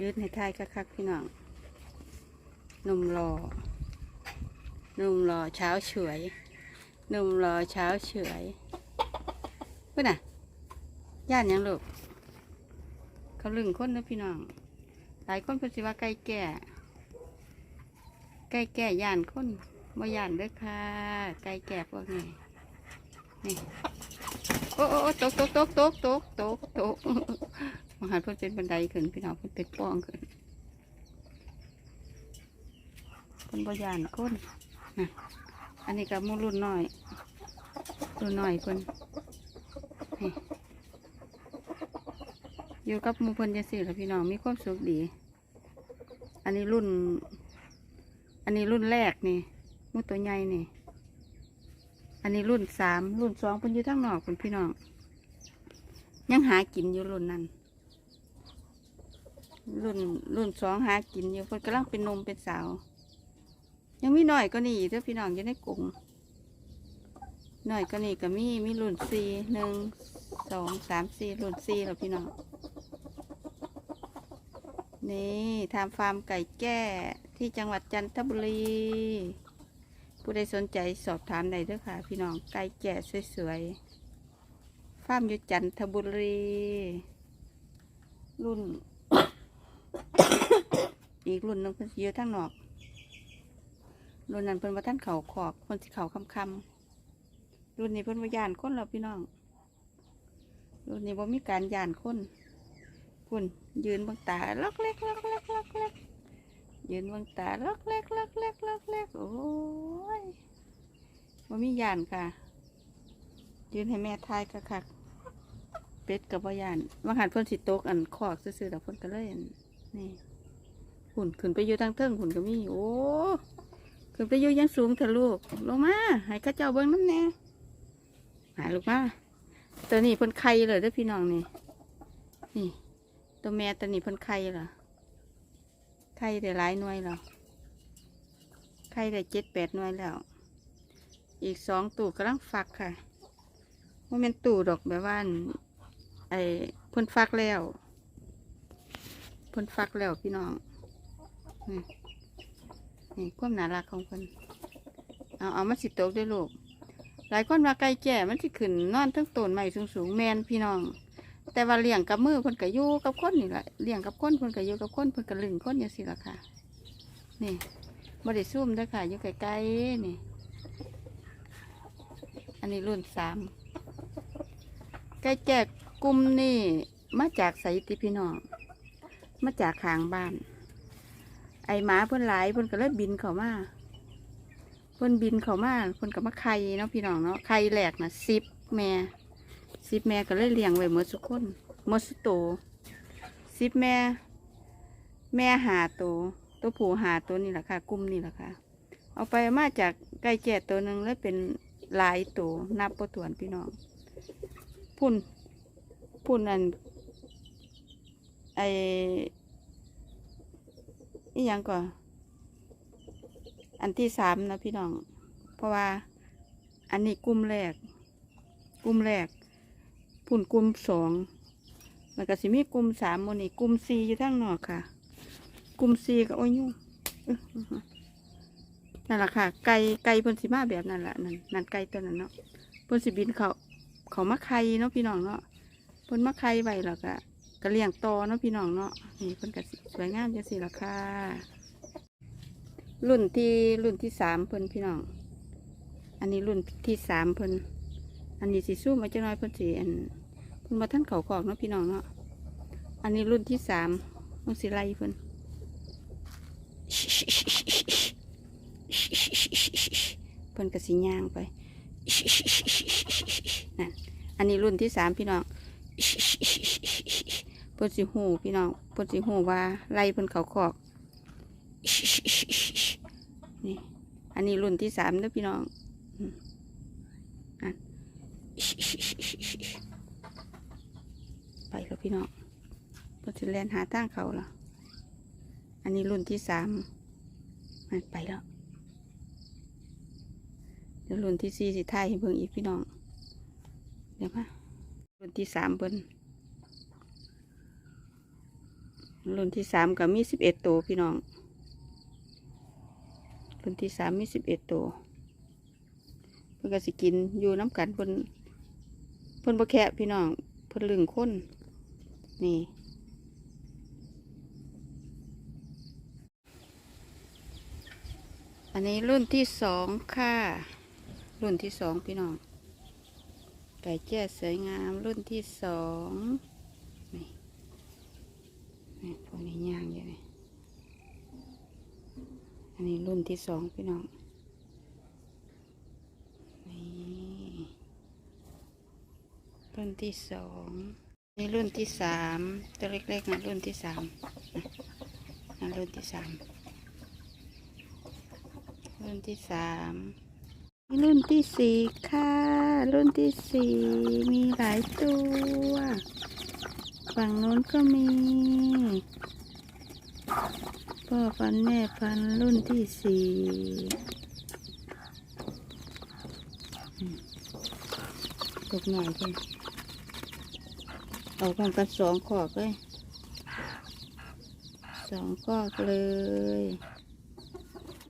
ยืดในท้ายคักๆพี่น้องนุ่มรอนุ่มรอเช้าเฉยนุ่มรอเช้าเฉยเพื่อนน่ะย่านยังลูกเขาลึงคนนะพี่น้อง หลายคนพิ่นสิว่าไก่แก่ไก่แก่ย่านคนบ่ย่านเด้อค่ะไก่แก่พวกนี้นี่โอ้โอ้โอ้ตกตกตกตกตกตกตก มหันเพิ่นเป็นบันไดขึ้นพี่น้องเพิ่นเป็นป้องขึ้นเพิ่นบยานคนนะอันนี้ก็หมูรุ่นน้อยรุ่นน้อยเพิ่นอยู่กับมูเพิ่นจังซี่ล่ะพี่น้องมีความสุขดี อันนี้รุ่น อันนี้รุ่นแรกนี่มูตัวใหญ่นี่ อันนี้รุ่นสามรุ่นสองเพิ่นอยู่ทางนอกเพิ่นพี่น้องยังหากินอยู่รุ่นนั้น รุ่นรุ่นสองหากินอยู่เพิ่นกำลังเป็นนมเป็นสาว ยังมีหน่อยก็นี่เด้อพี่น้องอยู่ในกลุ่มหน่อยก็นี่ก็มีมีรุ่นสี่หนึ่งสองสามสี่รุ่นสี่แล้วพี่น้องนี่ทำฟาร์มไก่แก้ที่จังหวัดจันทบุรี ผู้ใดสนใจสอบถามได้เด้อค่ะ พี่น้องไก่แก่สวยๆฟาร์มอยู่จันทบุรี รุ่น อีกรุ่นนึงเพิ่นสิอยู่ทางนอก รุ่นนั้นเพิ่นว่าท่านเขาขอกเพิ่นสิเขาคำคำรุ่นนี้เพิ่นว่าย่านคนแล้วพี่น้อง รุ่นนี้บ่มีการย่านคนคุณยืนบางตาล็อกเล็กล็อกเล็กล็อกเล็กยืนบางตาล็อกเล็กล็อกเล็กล็อกเล็กโอ้ยบ่มีย่านค่ะ ยืนให้แม่ทายคักเป็ดกับบ่ย่านว่าหันเพิ่นสิตกอันคอกซื่อๆแต่เพิ่นก็เลยอั่ นี่หุ่นขึ้นไปอยู่ทางเทิงหุ่นก็มีโอ้ขึ้นไปอยู่ยังสูงเถอะลูกลงมาให้เข้าเจ้าเบิ้งน้ำแน่หาลูกมาตัวนี้พ่นไข่เลยด้อพี่น้องนี่นี่ตัวแม่ตัวนี้พ่นไข่เหรอไข่ได้หลายหน่วยแล้วไข่ได้เจ็ดแปดหน่วยแล้ว อีกสองตู่กำลังฟักค่ะว่าเป็นตู่ดอกแบบว่าไอ้พ่นฟักแล้ว พ่นฟักแล้วพี่น้องนี่นี่ความน่ารักของเพิ่นเอาเอามาสิตกด้วยลูกหลายคนว่าไก่แก่มันสิขึ้นนอนทั้งต้นไม้สูงๆแมนพี่น้อง แต่ว่าเลี้ยงกับมือเพิ่นก็อยู่กับคนนี่แหละเลี้ยงกับคนเพิ่นก็อยู่กับคนเพิ่นก็ลึงคนอย่างสิละค่ะ นี่บ่ได้ซุ่มเด้ค่ะอยู่ไกลๆนี่ อันนี้รุ่นสามไก่แก่กลุ่มนี่มาจากไสติพี่น้อง มาจากขางบ้าน ไอหมาเพิ่นหลายเพิ่นก็เลยบินเข้ามาเพิ่นบินเข้ามาเพิ่นก็มาไข่เนาะพี่น้องเนาะไข่แหลกนะสิบแม่สิบแม่ก็เลยเลี้ยงไว้หมดทุกคนหมดสุโตสิบแม่ แม่หาตัวตัวผู้หาตัวนี่แหละค่ะกลุ่มนี่แหละค่ะ เอาไปมาจากไก่แก่ตัวหนึ่งแล้วเป็นหลายตัวนับประตวนพี่น้องพุ่นพุ่นอัน ไออีหยังก่อนอันที่สามนะพี่น้อง เพราะว่าอันนี้กลุ่มแรก กลุ่มแรกพุ่นกลุ่มสองแล้วก็สิมีกลุ่มสามโมนี่กลุ่มสี่อยู่ทั้งนอกค่ะ กลุ่มสี่ก็โอ้ยยุ่งนั่นแหละค่ะ ไก่ไก่พ่นสิมาแบบนั้นแหละนั่นนั่นไก่ตัวนั้นเนาะพ่นสิบินเขาเขามาไข่เนาะพี่น้องเนาะพ่นมาไข่ไว้แล้วก็ ก็เลี้ยงโตเนาะพี่น้องเนาะนี่เพิ่นก็สิสวยงามจังซี่ละค่ะ รุ่นที่รุ่นที่สามเพิ่นพี่น้อง อันนี้รุ่นที่สามเพิ่นอันนี้สีสู้มาจังน้อยเพิ่นสีอันเพิ่นมาท่านเขาขอกเนาะพี่น้องเนาะอันนี้รุ่นที่สามมันสีไล่เพิ่นเพิ่นก็สีย่างไปนั่นอันนี้รุ่นที่สามพี่น้อง เพิ่นสิหูพี่น้องเพิ่นสิหูว่าไล่เพิ่นเขาคอกนี่อันนี้รุ่นที่สามเด้อพี่น้องอันไปแล้วพี่น้องเพิ่นสิแลนหาทางเขาละอันนี้รุ่นที่สามมันไปแล้วเดี๋ยวรุ่นที่สี่สิท้ายให้เบิ่งอีกพี่น้องเดี๋ยวมารุ่นที่สามเพิ่น รุ่นที่สามก็มีสิบเอ็ดตัวพี่น้อง รุ่นที่สามมีสิบเอ็ดตัวเพิ่นก็สิกินอยู่น้ำกันเพิ่นเพิ่นบ่แคะพี่น้อง เพิ่นลึงคนนี่อันนี้รุ่นที่สองค่ะ รุ่นที่สองพี่น้อง ไก่แจ้สวยงามรุ่นที่สอง นี่พวกนี้ย่างอยู่นี่อันนี้รุ่นที่สองพี่น้อง นี่รุ่นที่สองนี่รุ่นที่สามตัวเล็กๆนะรุ่นที่สามนะรุ่นที่สามรุ่นที่สามนี่รุ่นที่สี่ค่ะ รุ่นที่สี่มีหลายตัว ฝั่งนู้นก็มี พ่อพันแม่พันรุ่นที่สี่ตกหน่อยเพิ่นเอาพร้อมกันสองขอกเลยสองขอกเลย